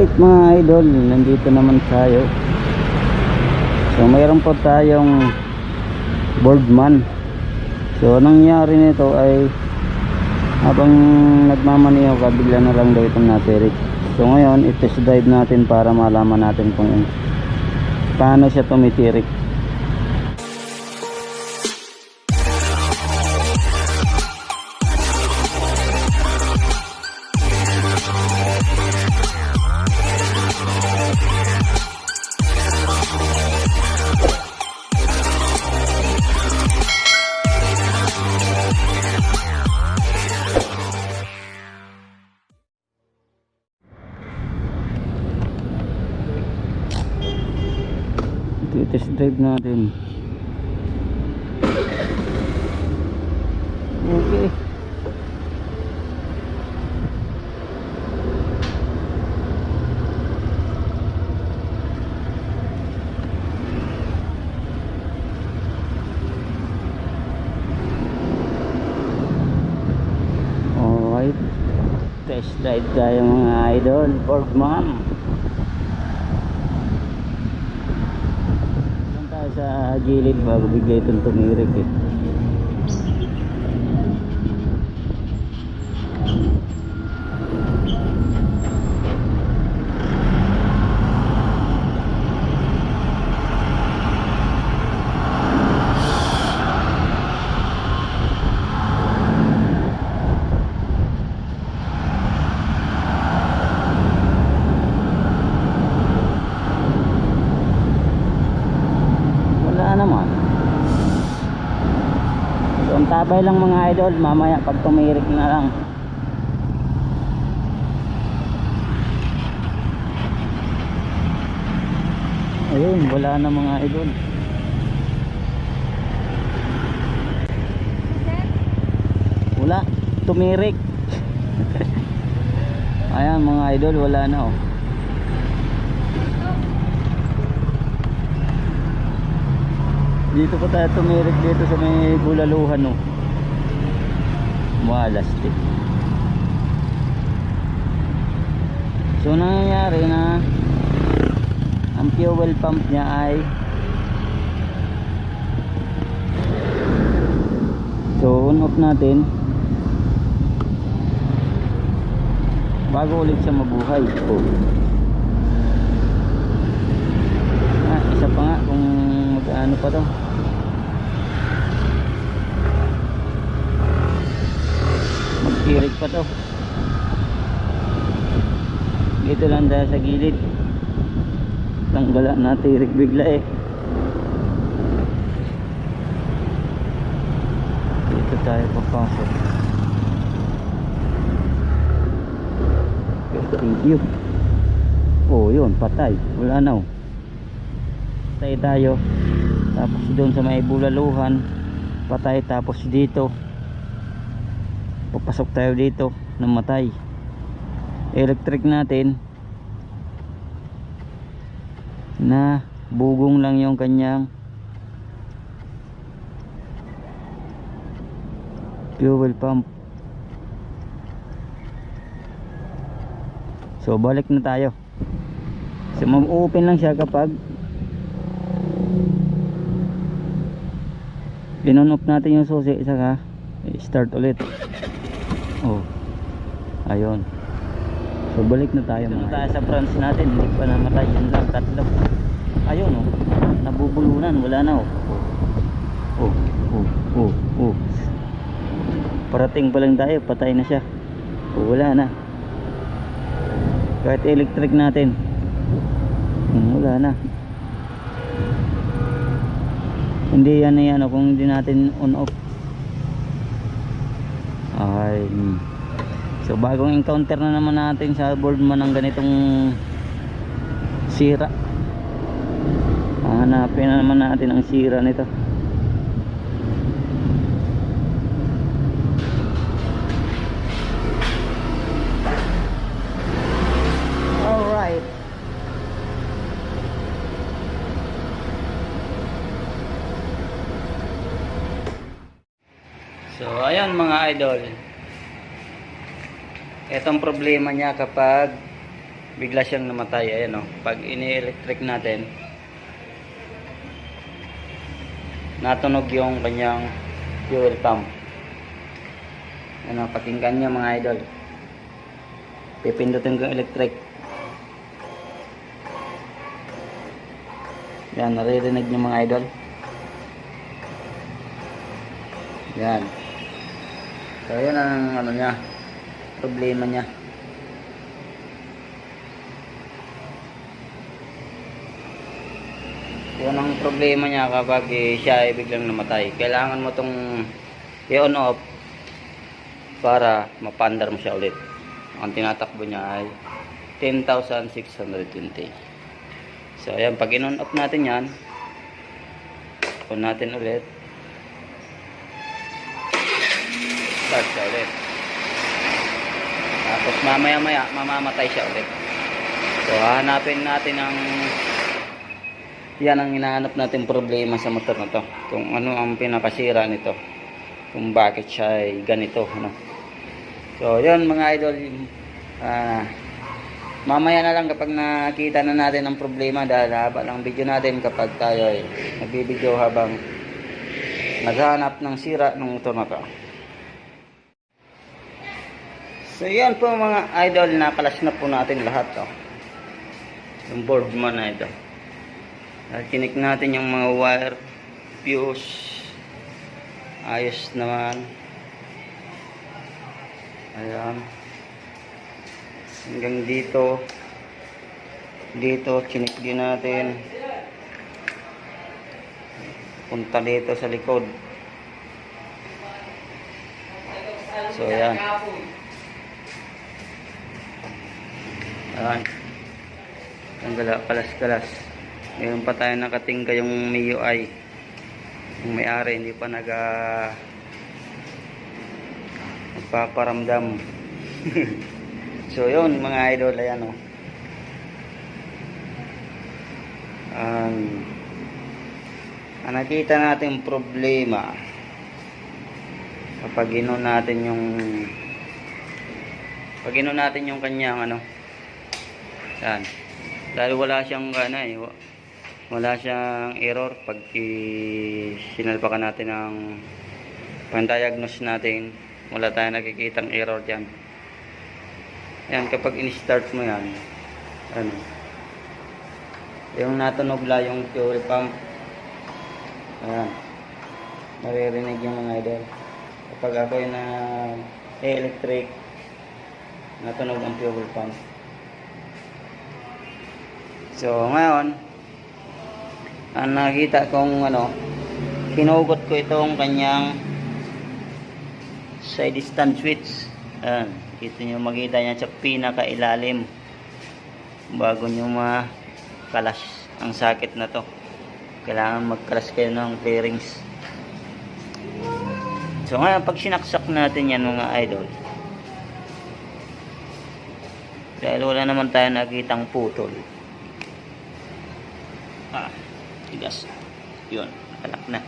Alright mga idol, nandito naman tayo. So mayroon po tayong boardman. So nangyari nito ay habang nagmamaniho ka, bigla na lang daw itong natirik. So ngayon, i-test drive natin para malaman natin kung paano siya tumitirik. Drive natin. Okay. Alright. Test drive tayo mga idol. Boardman. Doon tayo sa gilid bago bigay itong tumirik eh. Wala naman. Tabay lang mga idol, mamaya pag tumirik na lang. Ayun, wala na mga idol. Wala, tumirik. Ayan mga idol, wala na oh. Dito po tayo tumirik dito sa may bulaluhan no. Malastik. So nangyayari na ang fuel pump niya ay So on off natin bago ulit siya mabuhay. Oh. Ah, isa pa nga kung magkaano pa to. Magtirik pa to. Dito lang dahil sa gilid. Tanggala na tirik bigla eh. Dito tayo papasok. Thank you. Oh, yun, patay. Wala na oh patay tayo tapos doon sa may bulaluhan patay tapos dito papasok tayo dito. Namatay. Electric natin. Na bugong lang yung kanyang fuel pump. So balik na tayo. So ma-open lang siya kapag pinon off natin yung susi saka start ulit. Oh. Ayun. So balik na tayo mga tayo sa branch natin. Hindi pa namatay yun lang tatlo. Ayun oh. Nabubulunan. Wala na oh. Oh oh oh oh. Parating pa lang tayo. Patay na siya. Oh wala na. Kahit electric natin. Hmm, wala na. Hindi yan na yan oh, kung hindi natin on off ay hmm. so bagong encounter na naman natin sa boardman ng ganitong sira. Hanapin na naman natin ang sira nito. Alright So, ayun mga idol. Itong problema niya kapag bigla siyang namatay. Ayan o pag ini-electric natin natunog yung kanyang fuel pump. Ano pakinggan niyo mga idol. Pipindutin ko electric. Yan naririnig niyo mga idol? Yan so yun ang ano niya problema niya. Yun ang problema niya kapag eh, siya ay biglang namatay kailangan mo tong i-on off para mapandar mo siya ulit. Ang tinatakbo niya ay 10,620 so ayan pag in-on off natin yan on natin ulit start siya ulit. Tapos mamaya maya mamamatay siya ulit. So hanapin natin ang yan ang hinahanap natin problema sa motor na to. Kung ano ang pinakasira nito. Kung bakit siya ay ganito ano. So yun mga idol. Ah mamaya na lang kapag nakita na natin ang problema. Dahil haba lang video natin kapag tayo ay nagbibideo habang naghahanap ng sira ng motor na to so yan po mga idol nakalas na po natin lahat to yung board mo na ito at tinik natin yung mga wire, fuse. Ayos naman. Ayan. Hanggang dito. Dito, chinik din natin. Punta dito sa likod. So, ayan. Ayan. Tanggal kalas-kalas. Ngayon pa tayo nakatingka yung MIUI. Yung may-ari hindi pa nag uh, nagpaparamdam. so yun mga idol ayan oh. Ang ang nakita natin problema kapag gino natin yung pag gino natin yung kanyang ano yan. Dahil wala siyang ano eh wala siyang error pag sinalpakan natin ng pang-diagnose natin. Wala tayong nakikitang error dyan. Yan kapag in-start mo yan ano yung natunog la yung fuel pump. Ayan. Maririnig yung mga idol. Kapag ako yung na electric natunog ang fuel pump so ngayon ang nakita kong ano pinugot ko itong kanyang side stand switch. Ayan kita nyo makita niya sa pinaka ilalim bago nyo makalas ang sakit na to. Kailangan magkalas kayo ng bearings so ngayon pag sinaksak natin yan mga idol dahil wala naman tayo nakitang putol ah tigas. Yun talak na.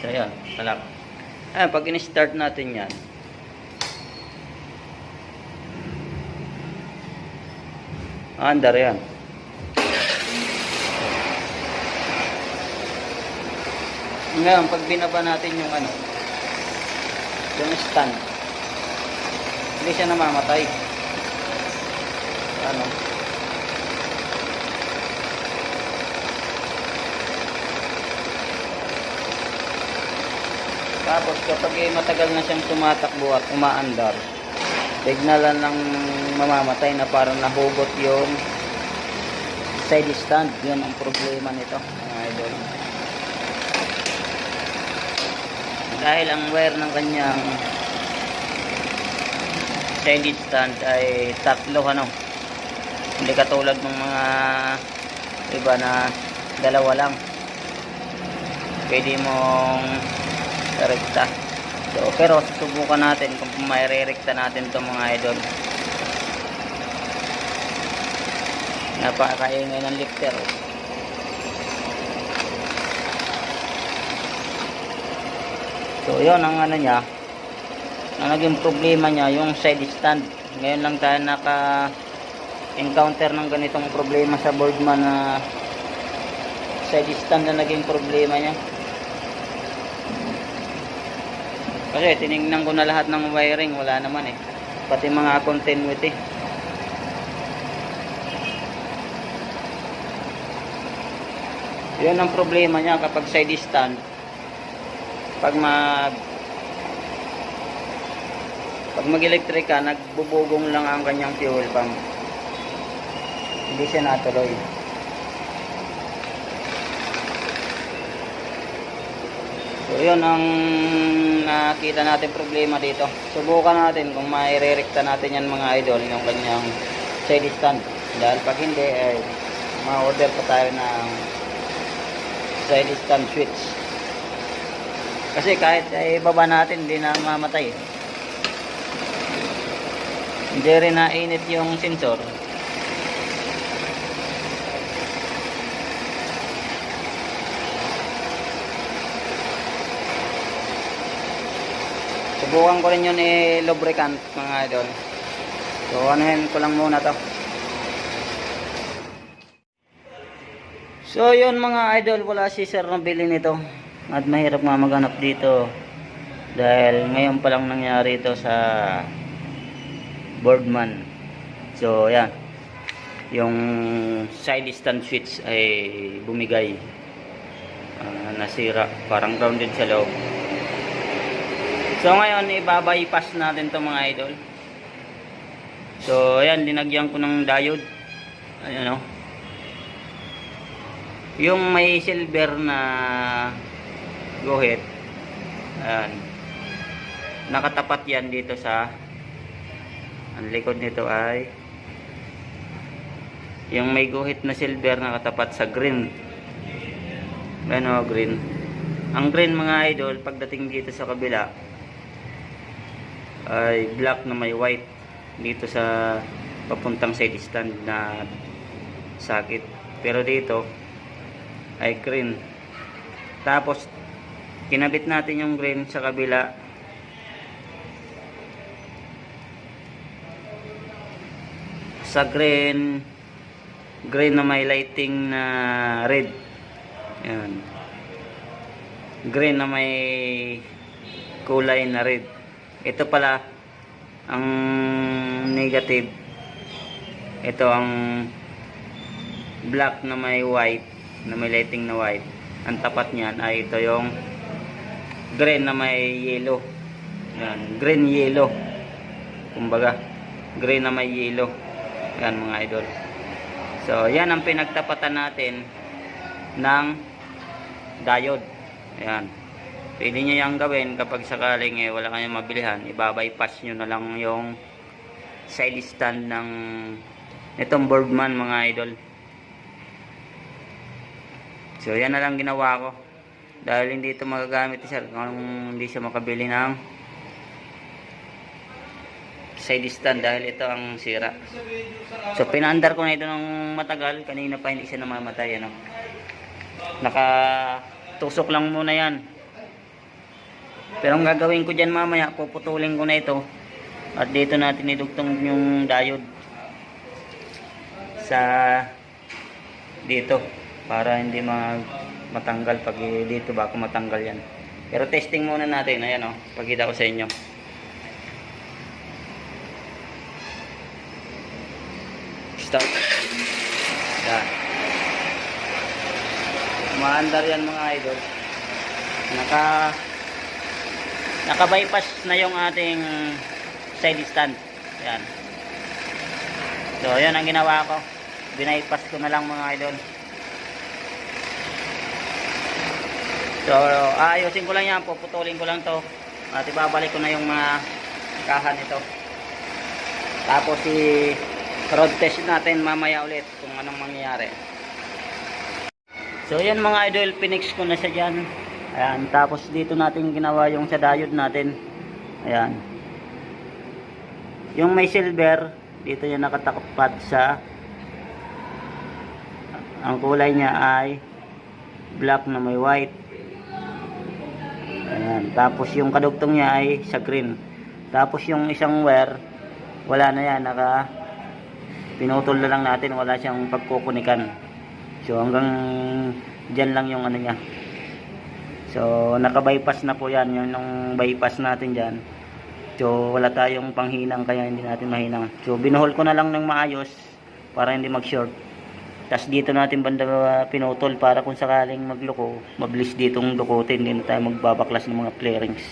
So yun talak ah, pag in-start natin yan. Andar yan. Ngayon pag binaba natin yung ano yung stand hindi siya namamatay. Ano Tapos kapag eh, matagal na siyang tumatakbo at umaandar, signalan ng mamamatay na parang nahugot yung side stand. Yun ang problema nito, idol. Dahil ang wire ng kanyang side stand ay tatlo ano. Hindi katulad ng mga iba na dalawa lang. Pwede mong rekta. So, pero susubukan natin kung may re-rekta natin itong mga idol. Napakaingay ng lifter. So, yun ang ano niya. Ang naging problema niya, yung side stand. Ngayon lang tayo naka encounter ng ganitong problema sa boardman na side stand na naging problema niya. Kasi tinignan ko na lahat ng wiring, wala naman eh. Pati mga continuity. Yan ang problema niya kapag side stand. Pag mag pag mag-electric ka, nagbubugong lang ang kanyang fuel pump. Hindi siya natuloy. So, yun ang nakita natin problema dito. Subukan natin kung mairerekta natin yan mga idol, yung kanyang side stand. Dahil pag hindi, eh, ma-order pa tayo ng side stand switch. Kasi kahit eh, baba natin, hindi na mamatay. Hindi rin nainit yung sensor. Subukan ko rin yun i-lubricant mga idol. So, anuhin ko lang muna to. So, yun mga idol, wala si sir na bili nito. At mahirap nga maghanap dito. Dahil ngayon pa lang nangyari ito sa boardman. So, yan. Yung side stand switch ay bumigay. Ah, nasira. Parang grounded sa loob. So, ngayon, ibabypass natin to mga idol. So, ayan, linagyan ko ng diode. Ayan, o. Yung may silver na guhit. Ayan. Nakatapat yan dito sa ang likod nito ay yung may guhit na silver nakatapat sa green. Ayan o, green. Ang green mga idol, pagdating dito sa kabila, ay black na may white dito sa papuntang side stand na sakit. Pero dito ay green. Tapos kinabit natin yung green sa kabila. Sa green green na may lighting na red. Yan. Green na may kulay na red. Ito pala ang negative. Ito ang black na may white, na may lighting na white. Ang tapat niyan ay ito yung green na may yellow. Yan, green yellow. Kumbaga, green na may yellow. Yan mga idol. So, yan ang pinagtapatan natin ng diode. Ayan. Pwede nyo yung gawin kapag sakaling eh, wala kayong mabilihan, ibabypass nyo na lang yung side stand ng itong boardman mga idol. So yan na lang ginawa ko. Dahil hindi ito magagamit sir kung hindi siya makabili ng side stand dahil ito ang sira. So pinaandar ko na ito ng matagal. Kanina pa hindi siya namamatay. Ano? Nakatusok lang muna yan. Pero ang gagawin ko dyan mamaya, puputulin ko na ito. At dito natin idugtong yung diode sa dito para hindi mag matanggal pag dito baka matanggal yan. Pero testing muna natin. Ayan o, pagkita ko sa inyo. Start. Yan. Umaandar yan mga idol. Naka naka-bypass na yung ating side stand. Yan. So, yan ang ginawa ko. Binaypass ko na lang mga idol. So, aayusin ko lang yan. Puputulin ko lang to. At ibabalik ko na yung mga kahan nito. Tapos, si road test natin mamaya ulit kung anong mangyayari. So, yan mga idol. Pinix ko na siya dyan. Ayan. Tapos, dito natin ginawa yung sa diode natin. Ayan. Yung may silver, dito yung nakatapat sa ang kulay niya ay black na may white. Ayan. Tapos yung kadugtong niya ay sa green. Tapos yung isang wire, wala na yan. Naka pinutol na lang natin wala siyang pagkukunikan so hanggang dyan lang yung ano niya so naka-bypass na po yan yung nung bypass natin dyan so wala tayong panghinang kaya hindi natin mahinang so binuhol ko na lang ng maayos para hindi mag short tapos dito natin banda uh, pinutol para kung sakaling magloko mabilis ditong dukutin hindi na tayo magbabaklas ng mga flarings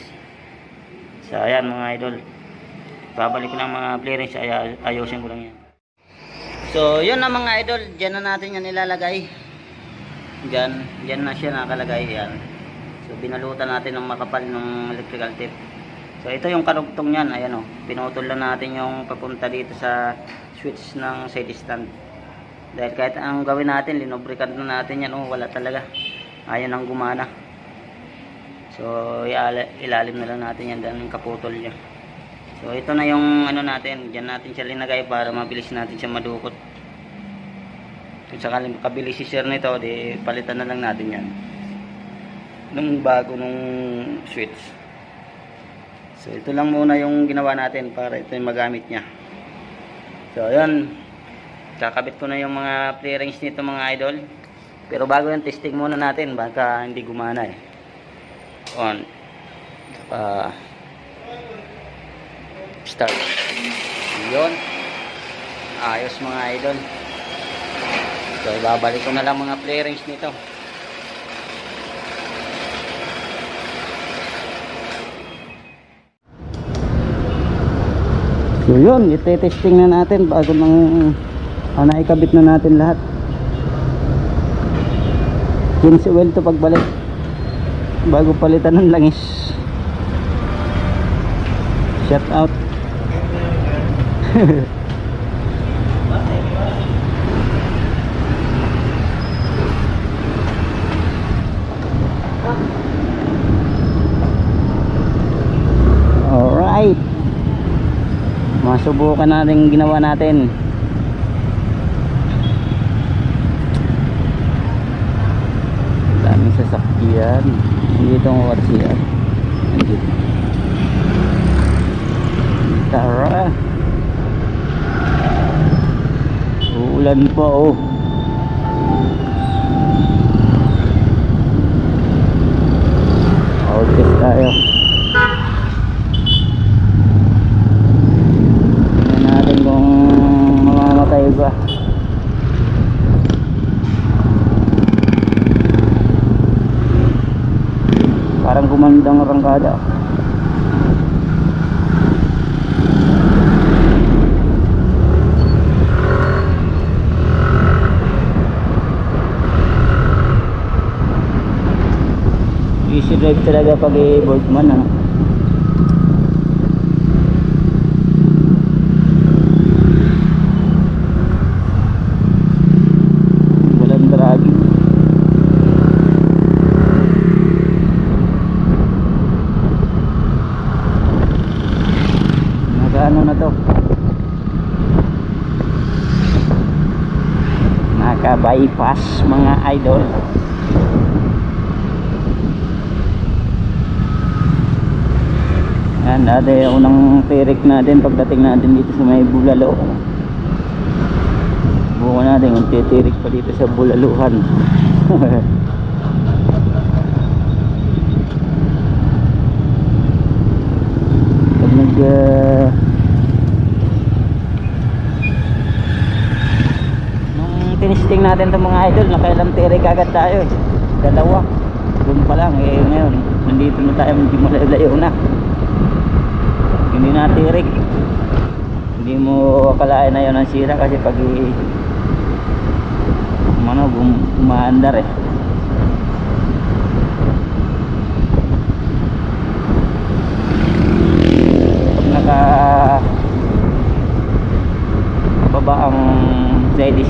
so ayan mga idol babalik ko ng mga flarings ay ayusin ko lang yan So, yun na mga idol. Diyan na natin yan ilalagay. Diyan. Diyan na siya nakalagay. Yan. So, binalutan natin ng makapal ng electrical tape. So, ito yung karugtong niyan. Ayan o. Pinutol lang natin yung papunta dito sa switch ng side stand. Dahil kahit ang gawin natin, linobricant na natin yan. Oh, wala talaga. Ayan ang gumana. So, ilalim na lang natin yan dahil yung kaputol niya. So ito na yung ano natin, diyan natin siya linagay para mabilis natin siya madukot. Kung sakaling makabili si sir nito, di palitan na lang natin yan. Nung bago nung switch. So ito lang muna yung ginawa natin para ito yung magamit niya. So ayun, kakabit ko na yung mga clearings nito mga idol. Pero bago yung testing muna natin, baka hindi gumana eh. On. Ah start yun ayos mga idol so ibabalik ko na lang mga flarings nito so yun ite-testing na natin bago nang ah, naikabit na natin lahat. Change oil to pagbalik. Bago palitan ng langis. Shout out Alright. Masubukan natin ginawa natin. Daming sasakyan. Dito ang RCR. Andito. Tara. Uulan pa oh. Outfit tayo. Tingnan natin kung mamamatay ba. Parang rangkada. Easy drive talaga pag i-bolt man ano. Walang dragging. Naka-ano na to? Naka-bypass mga idol. Yan, dati unang tirik natin pagdating natin dito sa may bulalo. Bukan natin kung titirik pa dito sa bulaluhan. Pag nag uh, tinisting natin itong mga idol, nakailang tirik agad tayo. eh. Dalawa. Doon pa lang eh ngayon, nandito na tayo, hindi malayo na hindi natirik hindi mo akalain na yun ang sira kasi pag ano, gum umaandar eh pag naka baba ang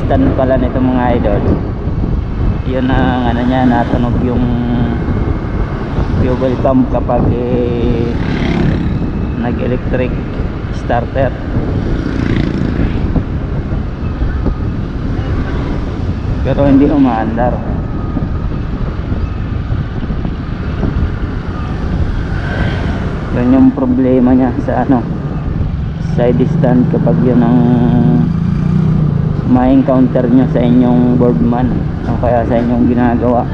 stand pala nito mga idol. Yun ang ano niya natunog yung fuel pump kapag eh, nag electric starter. Pero hindi umaandar. Yun yung problema niya sa ano side stand kapag yun ang ma-encounter nyo sa inyong boardman o kaya sa inyong ginagawa.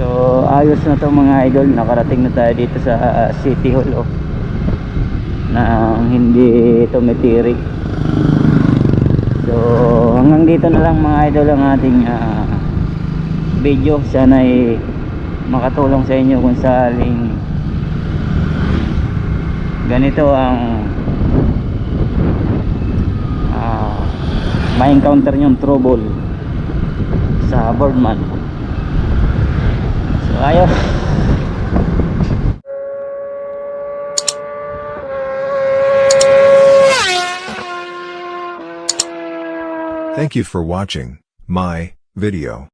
So ayos na to mga idol. Nakarating na tayo dito sa ah, City Hall oh, na hindi tumitirik so hanggang dito na lang mga idol ang ating ah, video. Sana ay makatulong sa inyo kung saling ganito ang ah ma-encounter yung trouble sa boardman so ayos Thank you for watching my video.